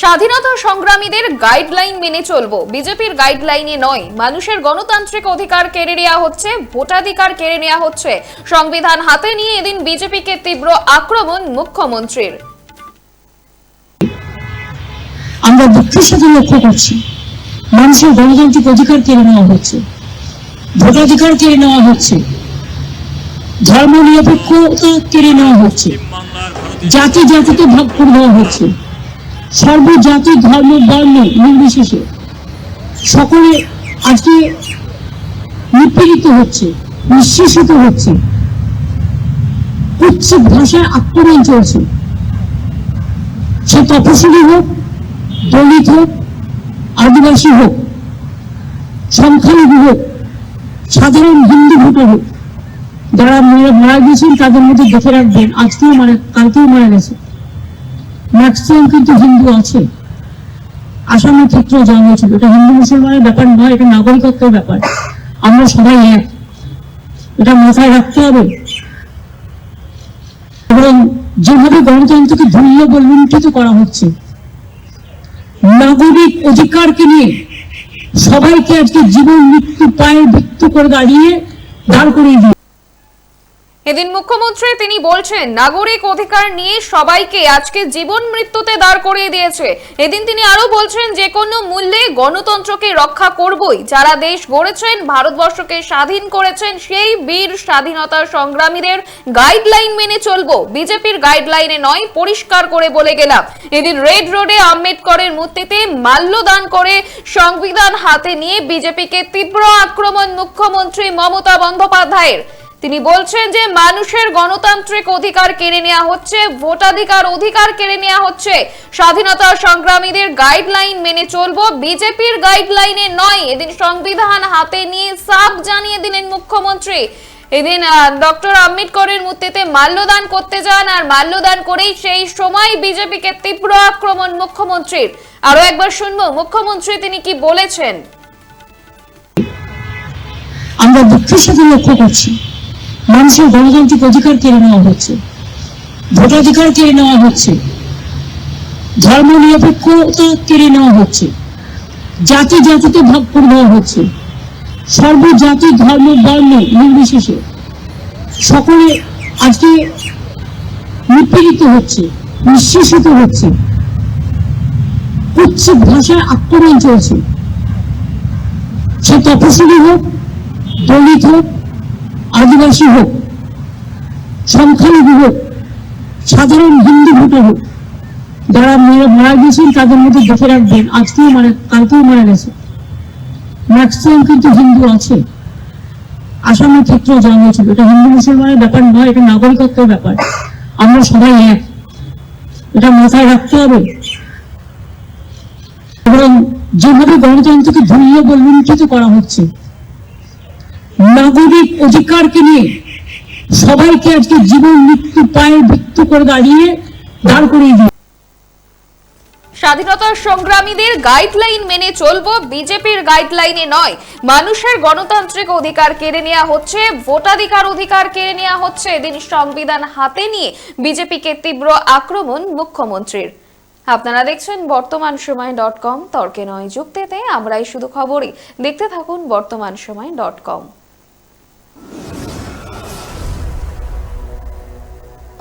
স্বাধীনতা সংগ্রামীদের গাইডলাইন মেনে চলবো। বিজেপির গাইডলাইনে নয়। মানুষের গণতান্ত্রিক অধিকার কেড়ে নেওয়া হচ্ছে, ভোটাধিকার কেড়ে নেওয়া হচ্ছে। সংবিধান হাতে নিয়ে এদিন বিজেপিকে তীব্র আক্রমণ মুখ্যমন্ত্রীর। আমরা দুঃখের সাথে লক্ষ্য করছি। মানুষের গণতান্ত্রিক অধিকার কেড়ে নেওয়া হচ্ছে। ভোটাধিকার কেড়ে নেওয়া হচ্ছে। ধর্ম নিরপেক্ষতা কেড়ে নেওয়া হচ্ছে। জাতি জাতিতে ভাগ করে দেওয়া হচ্ছে। সর্বজাতি ধর্ম বর্ণ নির্বিশেষে সকলে আজকে নিপীড়িত হচ্ছে, নিঃশেষিত হচ্ছে। কুৎসিত ভাষায় আক্রমণ চলছে। সে তপশিলি হোক, দলিত হোক, আদিবাসী হোক, সংখ্যালঘু হোক, সাধারণ হিন্দু ভোটার হোক, যারা মারা গিয়েছেন, তাদের মধ্যে দেখে রাখবেন, আজকেও মারা, কালকেও মারা গেছে। ম্যাক্সিমাম কিন্তু হিন্দু আছে। আসামের ক্ষেত্রেও জানা হয়েছিল এটা হিন্দু মুসলমানের ব্যাপার নয়, এটা নাগরিকত্বের ব্যাপার। আমরা সবাই এক। এটা মাথায় রাখতে হবে। এবং যেভাবে গণতন্ত্রকে ধুলিয়ে বলুণ্ঠিত করা হচ্ছে, নাগরিক অধিকারকে নিয়ে সবাইকে আজকে জীবন মৃত্যু পায়ে মৃত্যু করে দাঁড়িয়ে দাঁড় করিয়ে দিয়ে এদিন মুখ্যমন্ত্রী তিনি বলছেন, নাগরিক অধিকার নিয়ে সবাইকে আজকে জীবন মৃত্যুতে দাঁড় করিয়ে দিয়েছে। এদিন তিনি আরও বলছেন, যে কোনো মূল্যে গণতন্ত্রকে রক্ষা করবই। যারা দেশ গড়েছেন, ভারতবর্ষকে স্বাধীন করেছেন, সেই বীর স্বাধীনতা সংগ্রামীদের গাইডলাইন মেনে চলবো। বিজেপির গাইডলাইনে নয়, পরিষ্কার করে বলে গেলাম। এদিন রেড রোডে আম্বেদকরের মূর্তিতে মাল্যদান করে সংবিধান হাতে নিয়ে বিজেপিকে তীব্র আক্রমণ মুখ্যমন্ত্রী মমতা বন্দ্যোপাধ্যায়ের। তিনি বলছেন যে মানুষের গণতান্ত্রিক অধিকার কেড়ে নেওয়া হচ্ছে, ভোটাধিকার অধিকার কেড়ে নেওয়া হচ্ছে। স্বাধীনতা সংগ্রামীদের গাইডলাইন মেনে চলবো, বিজেপির গাইডলাইনে নয়। এদিন সংবিধান হাতে নিয়ে সাফ জানিয়ে দিলেন মুখ্যমন্ত্রী। এদিন ডক্টর আম্বেদকরের মূর্তিতে মাল্যদান করতে যান আর মাল্যদান করেই সেই সময় বিজেপিকে তীব্র আক্রমণ মুখ্যমন্ত্রীর। আরও একবার শুনব, মুখ্যমন্ত্রী তিনি কি বলেছেন? আমরা দুঃখের সাথে লক্ষ্য করছি। মানুষের গণতান্ত্রিক অধিকার কেড়ে নেওয়া হচ্ছে। ভোটাধিকার কেড়ে নেওয়া হচ্ছে। ধর্ম নিরপেক্ষতা কেড়ে নেওয়া হচ্ছে। জাতি জাতিতে ভাগ করে দেওয়া হচ্ছে। সর্বজাতি ধর্ম বর্ণ নির্বিশেষে সকলে আজকে নিপীড়িত হচ্ছে, নিঃশেষিত হচ্ছে। কুৎসিত ভাষায় আক্রমণ চলছে। সে তপশিলি হোক, দলিত হোক আদিবাসী হোক, সংখ্যালঘু হোক, সাধারণ হিন্দু ভোটার হোক, যারা মারা গিয়েছেন তাদের মধ্যে দেখে রাখবেন, আজকেও মারা, কালকেও মারা গেছে। ম্যাক্সিমাম কিন্তু হিন্দু আছে। আসামের ক্ষেত্রেও জানা হয়েছিল এটা হিন্দু মুসলমানের ব্যাপার নয়, এটা নাগরিকত্বের ব্যাপার। আমরা সবাই এক। এটা মাথায় রাখতে হবে। এবং যেভাবে গণতন্ত্রকে ধুলিয়ে বলুণ্ঠিত করা হচ্ছে নাগরিক অধিকারকে নিয়ে সবাইকে আজকে জীবন মৃত্যু পায়ে মৃত্যু করে দাঁড়িয়ে দাঁড় করিয়ে দিয়ে স্বাধীনতা সংগ্রামীদের গাইডলাইন মেনে চলবো বিজেপির গাইডলাইনে নয়। মানুষের গণতান্ত্রিক অধিকার কেড়ে নেওয়া হচ্ছে, ভোটাধিকার অধিকার কেড়ে নেওয়া হচ্ছে। এদিন সংবিধান হাতে নিয়ে বিজেপিকে তীব্র আক্রমণ মুখ্যমন্ত্রীর। আপনারা দেখছেন বর্তমান সময় ডট কম, তর্কে নয় যুক্তিতে আমরাই শুধু খবরই। দেখতে থাকুন বর্তমান সময় ডট কম।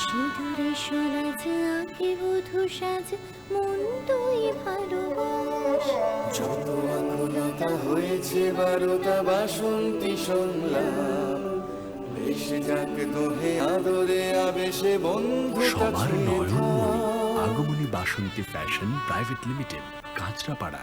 সিঁদুরে সরাজ আগে বধু সাজ মন তুই ভালোবাস। যত আকুলতা হয়েছে বারোটা বাসন্তী সংলাপ ভেসে যাক দোহে আদরে আবেশে বন্ধুতা সবার ছুঁয়ে আগমনী Basanti fashion private limited Kanchrapara.